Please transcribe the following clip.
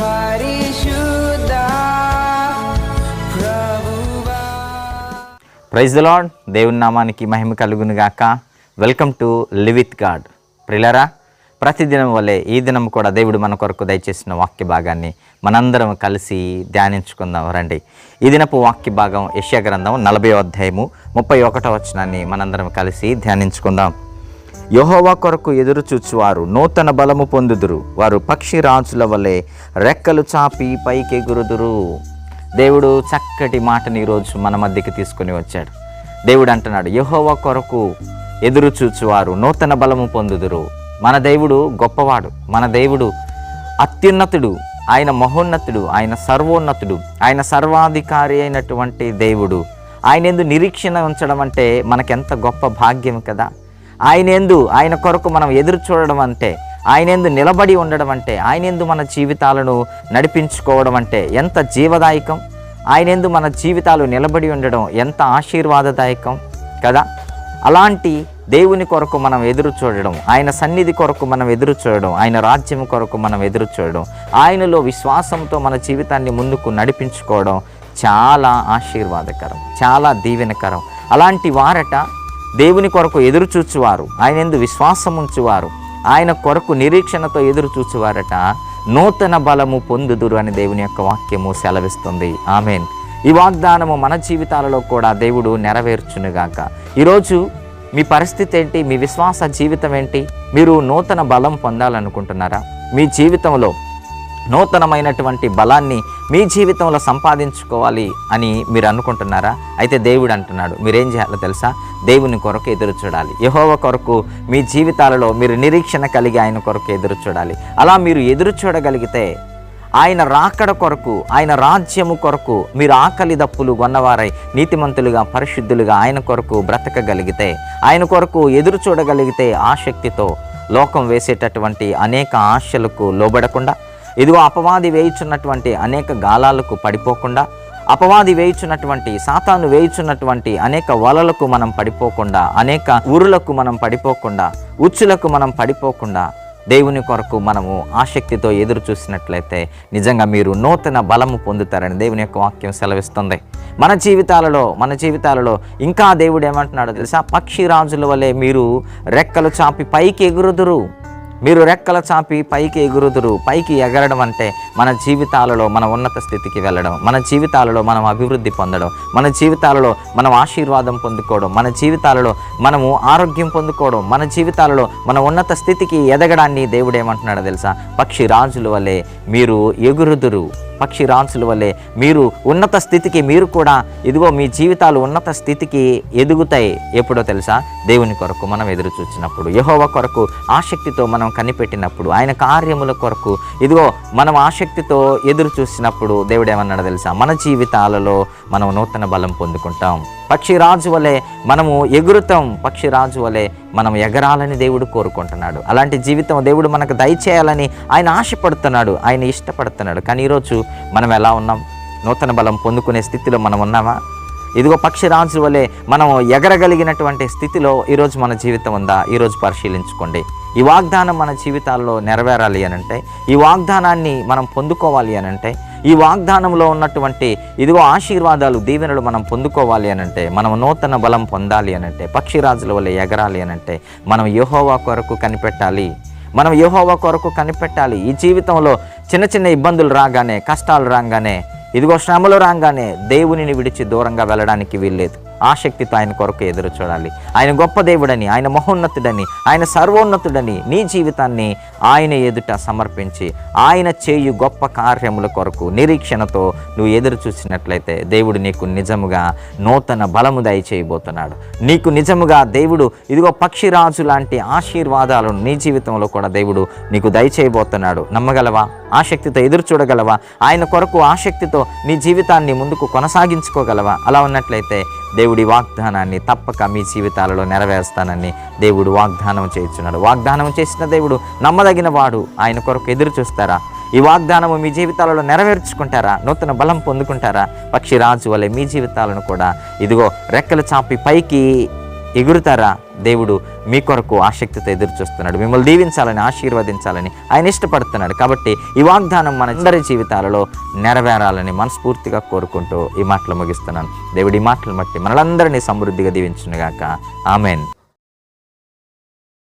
పరిశుద్ధ ప్రభువా. Praise the lord దేవుని నామానికి మహిమ కలుగును గాక వెల్కమ్ టు లివిత్ గాడ్. ప్రిలరా ప్రతిదినం వలె ఈ దినం కూడా దేవుడు మన కొరకు దయచేసిన వాక్య భాగాన్ని మనందరం కలిసి ధ్యానించుకుందాం. రండి. ఈ దినపు వాక్య భాగం యశ్యా గ్రంథం నలభై అధ్యాయము ముప్పై ఒకటో వచనాన్ని మనందరం కలిసి ధ్యానించుకుందాం. యహోవా కొరకు ఎదురు చూచువారు నూతన బలము పొందుదురు. వారు పక్షి రాజుల వలె రెక్కలు చాపి పైకి ఎగురుదురు. దేవుడు చక్కటి మాటని ఈరోజు మన మధ్యకి తీసుకొని వచ్చాడు. దేవుడు అంటున్నాడు యహోవా కొరకు ఎదురు చూచువారు నూతన బలము పొందుదురు. మన దేవుడు గొప్పవాడు మన దేవుడు అత్యున్నతుడు ఆయన మహోన్నతుడు ఆయన సర్వోన్నతుడు ఆయన సర్వాధికారి అయినటువంటి దేవుడు. ఆయన ఎందు నిరీక్షణ ఉంచడం అంటే మనకెంత గొప్ప భాగ్యం కదా? ఆయన ఎందు ఆయన కొరకు మనం ఎదురు చూడడం అంటే ఆయన ఎందు నిలబడి ఉండడం అంటే ఆయన ఎందు మన జీవితాలను నడిపించుకోవడం అంటే ఎంత జీవదాయకం? ఆయన ఎందు మన జీవితాలు నిలబడి ఉండడం ఎంత ఆశీర్వాదదాయకం కదా? అలాంటి దేవుని కొరకు మనం ఎదురు చూడడం ఆయన సన్నిధి కొరకు మనం ఎదురు చూడడం ఆయన రాజ్యం కొరకు మనం ఎదురు చూడడం ఆయనలో విశ్వాసంతో మన జీవితాన్ని ముందుకు నడిపించుకోవడం చాలా ఆశీర్వాదకరం చాలా దీవెనకరం. అలాంటి వారట దేవుని కొరకు ఎదురు చూచువారు ఆయన ఎందు విశ్వాసం ఉంచువారు ఆయన కొరకు నిరీక్షణతో ఎదురు చూచువారట. నూతన బలము పొందుదురు అని దేవుని యొక్క వాక్యము సెలవిస్తుంది. ఆమెన్. ఈ వాగ్దానము మన జీవితాలలో కూడా దేవుడు నెరవేర్చునుగాక. ఈరోజు మీ పరిస్థితి ఏంటి? మీ విశ్వాస జీవితం ఏంటి? మీరు నూతన బలం పొందాలనుకుంటున్నారా? మీ జీవితంలో నూతనమైనటువంటి బలాన్ని మీ జీవితంలో సంపాదించుకోవాలి అని మీరు అనుకుంటున్నారా? అయితే దేవుడు అంటున్నాడు. మీరేం చేయాలో తెలుసా? దేవుని కొరకు ఎదురు చూడాలి. యహోవ కొరకు మీ జీవితాలలో మీరు నిరీక్షణ కలిగి ఆయన కొరకు ఎదురు చూడాలి. అలా మీరు ఎదురు చూడగలిగితే ఆయన రాకడ కొరకు ఆయన రాజ్యము కొరకు మీరు ఆకలి దప్పులు కొన్నవారై నీతిమంతులుగా పరిశుద్ధులుగా ఆయన కొరకు బ్రతకగలిగితే ఆయన కొరకు ఎదురు చూడగలిగితే ఆసక్తితో లోకం వేసేటటువంటి అనేక ఆశలకు లోబడకుండా ఇదిగో అపవాది వేయుచున్నటువంటి అనేక గాలాలకు పడిపోకుండా అపవాది వేయుచున్నటువంటి సాతాను వేయుచున్నటువంటి అనేక వలలకు మనం పడిపోకుండా అనేక ఊరులకు మనం పడిపోకుండా ఉచ్చులకు మనం పడిపోకుండా దేవుని కొరకు మనము ఆసక్తితో ఎదురు చూసినట్లయితే నిజంగా మీరు నూతన బలము పొందుతారని దేవుని యొక్క వాక్యం సెలవిస్తుంది. మన జీవితాలలో మన జీవితాలలో ఇంకా దేవుడు ఏమంటున్నాడో తెలుసా? పక్షి రాజుల వలె మీరు రెక్కలు చాపి పైకి ఎగురుదురు. మీరు రెక్కల చాపి పైకి ఎగురుదురు. పైకి ఎగరడం అంటే మన జీవితాలలో మన ఉన్నత స్థితికి వెళ్ళడం మన జీవితాలలో మనం అభివృద్ధి పొందడం మన జీవితాలలో మనం ఆశీర్వాదం పొందుకోవడం మన జీవితాలలో మనము ఆరోగ్యం పొందుకోవడం మన జీవితాలలో మన ఉన్నత స్థితికి ఎదగడాన్ని దేవుడు ఏమంటున్నాడో తెలుసా? పక్షి రాజుల వలె మీరు ఎగురుదురు. పక్షి రాజుల వలె మీరు ఉన్నత స్థితికి మీరు కూడా ఇదిగో మీ జీవితాలు ఉన్నత స్థితికి ఎదుగుతాయి. ఎప్పుడో తెలుసా? దేవుని కొరకు మనం ఎదురు చూచినప్పుడు యహోవ కొరకు ఆసక్తితో మనం కనిపెట్టినప్పుడు ఆయన కార్యముల కొరకు ఇదిగో మనం ఆసక్తితో ఎదురు చూసినప్పుడు దేవుడు ఏమన్నాడు తెలుసా? మన జీవితాలలో మనం నూతన బలం పొందుకుంటాం. పక్షిరాజు వలె మనము ఎగురుతాం. పక్షిరాజు వలె మనం ఎగరాలని దేవుడు కోరుకుంటున్నాడు. అలాంటి జీవితం దేవుడు మనకు దయచేయాలని ఆయన ఆశపడుతున్నాడు. ఆయన ఇష్టపడుతున్నాడు. కానీ ఈరోజు మనం ఎలా ఉన్నాం? నూతన బలం పొందుకునే స్థితిలో మనం ఉన్నామా? ఇదిగో పక్షిరాజు వలె మనం ఎగరగలిగినటువంటి స్థితిలో ఈరోజు మన జీవితం ఉందా? ఈరోజు పరిశీలించుకోండి. ఈ వాగ్దానం మన జీవితాల్లో నెరవేరాలి అనంటే ఈ వాగ్దానాన్ని మనం పొందుకోవాలి అనంటే ఈ వాగ్దానంలో ఉన్నటువంటి ఇదిగో ఆశీర్వాదాలు దీవెనలు మనం పొందుకోవాలి అనంటే మనం నూతన బలం పొందాలి అనంటే పక్షిరాజుల వల్ల ఎగరాలి అనంటే మనం యహోవా కొరకు కనిపెట్టాలి. మనం యహోవా కొరకు కనిపెట్టాలి. ఈ జీవితంలో చిన్న చిన్న ఇబ్బందులు రాగానే కష్టాలు రాగానే ఇదిగో శ్రమలు రాగానే దేవునిని విడిచి దూరంగా వెళ్ళడానికి వీల్లేదు. ఆసక్తితో ఆయన కొరకు ఎదురు చూడాలి. ఆయన గొప్ప దేవుడని ఆయన మహోన్నతుడని ఆయన సర్వోన్నతుడని నీ జీవితాన్ని ఆయన ఎదుట సమర్పించి ఆయన చేయు గొప్ప కార్యముల కొరకు నిరీక్షణతో నువ్వు ఎదురు చూసినట్లయితే దేవుడు నీకు నిజముగా నూతన బలము దయచేయబోతున్నాడు. నీకు నిజముగా దేవుడు ఇదిగో పక్షిరాజు లాంటి ఆశీర్వాదాలను నీ జీవితంలో కూడా దేవుడు నీకు దయచేయబోతున్నాడు. నమ్మగలవా? ఆసక్తితో ఎదురు చూడగలవా? ఆయన కొరకు ఆసక్తితో నీ జీవితాన్ని ముందుకు కొనసాగించుకోగలవా? అలా ఉన్నట్లయితే దేవుడి వాగ్దానాన్ని తప్పక మీ జీవితాలలో నెరవేరుస్తానని దేవుడు వాగ్దానం చేస్తున్నాడు. వాగ్దానం చేసిన దేవుడు నమ్మదగిన వాడు. ఆయన కొరకు ఎదురు చూస్తారా? ఈ వాగ్దానము మీ జీవితాలలో నెరవేర్చుకుంటారా? నూతన బలం పొందుకుంటారా? పక్షిరాజు వలె మీ జీవితాలను కూడా ఇదిగో రెక్కలు చాపి పైకి ఎగురుతారా? దేవుడు మీ కొరకు ఆసక్తితో ఎదురు చూస్తున్నాడు. మిమ్మల్ని దీవించాలని ఆశీర్వదించాలని ఆయన ఇష్టపడుతున్నాడు. కాబట్టి ఈ వాగ్దానం మన అందరి జీవితాలలో నెరవేరాలని మనస్ఫూర్తిగా కోరుకుంటూ ఈ మాటలు ముగిస్తున్నాను. దేవుడి ఈ మాటలు బట్టి మనలందరినీ సమృద్ధిగా దీవించునుగాక. ఆమెన్.